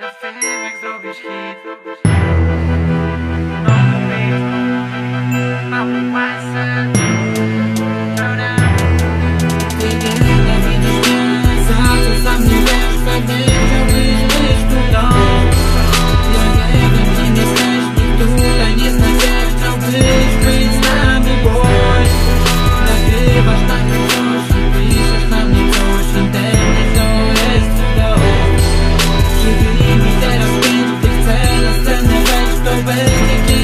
Ja z jak zrobisz hit. baby.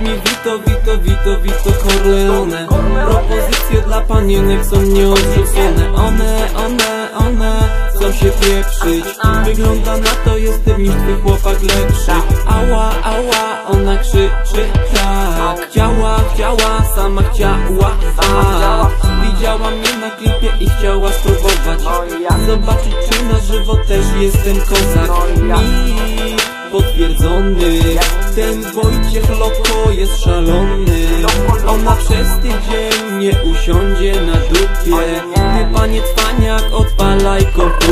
Mi wito, wito, wito, wito Corleone. Propozycje dla panienek są nieodrzucone. One, one, one chcą się pieprzyć. Wygląda na to, jestem niż twój chłopak lepszy. Ała, ała, ona krzyczy tak. Chciała, chciała, sama chciała tak. a. Widziała mnie na klipie i chciała spróbować. Zobaczyć czy na żywo też jestem kozak. I potwierdzony. Ten Wojciech Lopko jest szalony. Ona przez tydzień nie usiądzie na dupie. Ty panie cwaniak odpalaj kopię